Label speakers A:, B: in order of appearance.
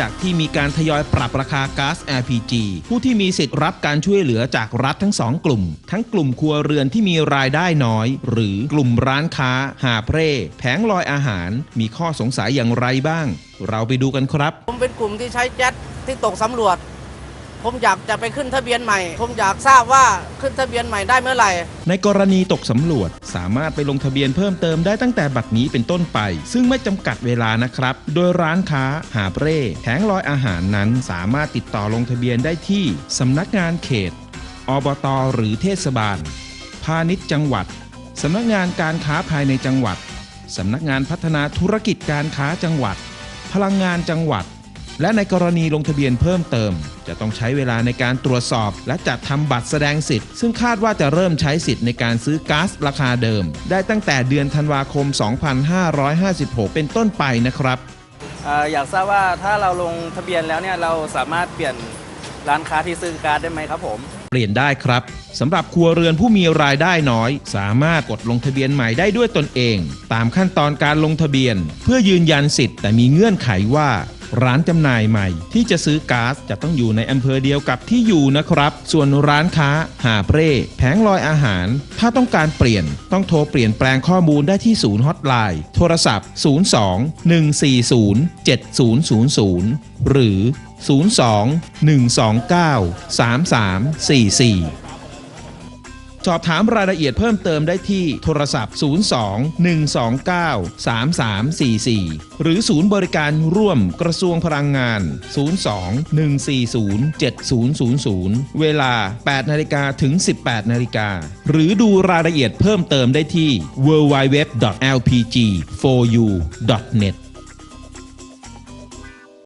A: จากที่มีการทยอยปรับราคาก๊าซ LPG ผู้ที่มีสิทธิ์รับการช่วยเหลือจากรัฐทั้งสองกลุ่ม ทั้งกลุ่มครัวเรือนที่มีรายได้น้อย หรือกลุ่มร้านค้า หาเพร่แผงลอยอาหาร มีข้อสงสัยอย่างไรบ้าง เราไปดูกันครับ
B: ผมเป็นกลุ่มที่ใช้แจ๊ดที่ตกสำรวจ ผมอยากจะไปขึ้นทะเบียนใหม่ ผมอยากทราบว่าขึ้นทะเบียนใหม่ได้เมื่อไหร่
A: ในกรณีตกสำรวจสามารถไปลงทะเบียนเพิ่มเติมได้ตั้งแต่บัดนี้เป็นต้นไป ซึ่งไม่จำกัดเวลานะครับ โดยร้านค้า หาบเร่แผงลอยอาหารนั้น สามารถติดต่อลงทะเบียนได้ที่สำนักงานเขต อบต หรือเทศบาล พาณิชย์จังหวัดสำนักงานการค้าภายในจังหวัดสำนักงานพัฒนาธุรกิจการค้าจังหวัด พลังงานจังหวัด และในกรณีลงทะเบียนเพิ่มเติม จะต้องใช้เวลาในการตรวจสอบ และจัดทำบัตรแสดงสิทธิ์ ซึ่งคาดว่าจะเริ่มใช้สิทธิ์ในการซื้อก๊าซราคาเดิม ได้ตั้งแต่เดือนธันวาคม 2556 เป็นต้นไปนะครับ
C: เอ่ออยากทราบว่าถ้าเราลงทะเบียนแล้วเนี่ยเราสามารถเปลี่ยนร้านค้าที่ซื้อการ์ดได้ไหมครับผม
A: เปลี่ยนได้ครับสำหรับครัวเรือนผู้มีรายได้น้อย สามารถกดลงทะเบียนใหม่ได้ด้วยตนเอง ตามขั้นตอนการลงทะเบียน เพื่อยืนยันสิทธิ์แต่มีเงื่อนไขว่า ร้านจำหน่ายใหม่ ที่จะซื้อก๊าซจะต้องอยู่ในอำเภอเดียวกับที่อยู่นะครับ ส่วนร้านค้า หาบเร่แผงลอยอาหาร ถ้าต้องการเปลี่ยนต้องโทรเปลี่ยนแปลงข้อมูลได้ที่ศูนย์ฮอตไลน์โทรศัพท์ 02 140 7000 หรือ 02 129 3344 สอบถามรายละเอียดเพิ่มเติมได้ที่โทรศัพท์ 02 129 3344 หรือศูนย์บริการร่วมกระทรวงพลังงาน 02 140 7000 เวลา 8นาฬิกาถึง 18นาฬิกา หรือดูรายละเอียดเพิ่มเติมได้ที่ www.lpg4u.net